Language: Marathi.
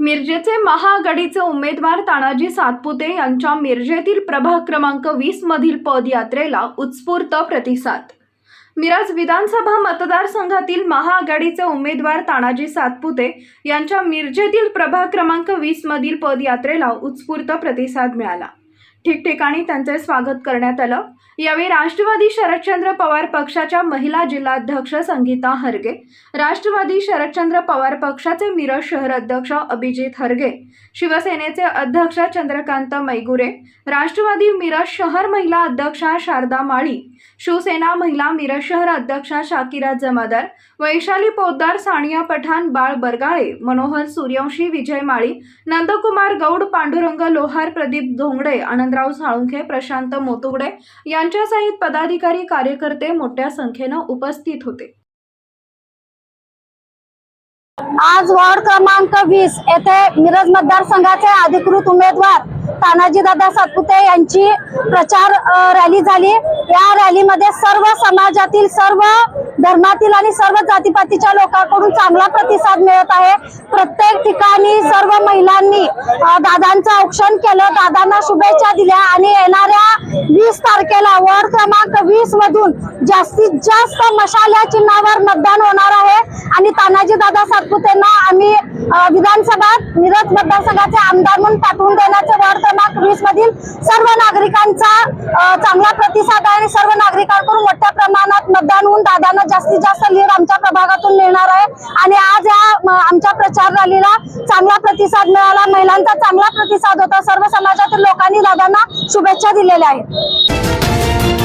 मिरजेचे महाआघाडीचे उमेदवार तानाजी सातपुते यांच्या मिरजेतील प्रभाग क्रमांक वीस मधील पदयात्रेला उत्स्फूर्त प्रतिसाद. मिरज विधानसभा मतदारसंघातील महाआघाडीचे उमेदवार तानाजी सातपुते यांच्या मिरजेतील प्रभाग क्रमांक वीस मधील पदयात्रेला उत्स्फूर्त प्रतिसाद मिळाला. ठिकठिकाणी त्यांचे स्वागत करण्यात आलं. यावेळी राष्ट्रवादी शरदचंद्र पवार पक्षाच्या महिला जिल्हाध्यक्ष संगीता हरगे राष्ट्रवादी शरदचंद्र पवार पक्षाचे मिरज शहर अध्यक्ष अभिजित हरगे शिवसेनेचे अध्यक्ष चंद्रकांत मैगुरे राष्ट्रवादी मिरज शहर महिला अध्यक्षा शारदा माळी शिवसेना महिला मिरज शहर अध्यक्षा शाकिरा जमादार वैशाली पोद्दार सानिया पठाण बाळ बरगाळे मनोहर सूर्यवंशी विजय माळी नंदकुमार गौड पांडुरंग लोहार प्रदीप धोंगडे आनंदराव साळुंखे प्रशांत मोतुगडे यांच्यासहित पदाधिकारी कार्यकर्ते मोठ्या संख्येनं उपस्थित होते. आज वॉर्ड क्रमांक वीस येथे मिरज मतदारसंघाचे अधिकृत उमेदवार तानाजी दादा सातपुते यांची प्रचार रॅली झाली. या रॅलीमध्ये सर्व समाजातील सर्व धर्मातील आणि सर्व जातीपातीच्या लोकांकडून चांगला प्रतिसाद मिळत आहे. प्रत्येक ठिकाणी सर्व महिलांनी दादांचं औक्षण केलं. दादांना शुभेच्छा दिल्या आणि येणाऱ्या वीस तारखेला वॉर्ड क्रमांक वीस मधून जास्तीत जास्त मशाल या चिन्हावर मतदान होणार आहे. आणि तानाजी दादा सातपुतेंना आम्ही विधानसभा मिरज मतदारसंघाचे आमदार म्हणून पाठवून देण्याचे वॉर्ड क्रमांक वीस मधील सर्व नागरिकांचा चांगला प्रतिसाद आहे आणि सर्व नागरिकांकडून मोठ्या प्रमाणात मतदान होऊन दादांना जास्तीत जास्त लीड आमच्या प्रभागातून मिळणार आहे. आणि आज या आमच्या प्रचार रॅलीला चांगला प्रतिसाद मिळाला. महिलांचा चांगला प्रतिसाद होता. सर्व समाजातील लोकांनी दादांना शुभेच्छा दिलेल्या आहेत.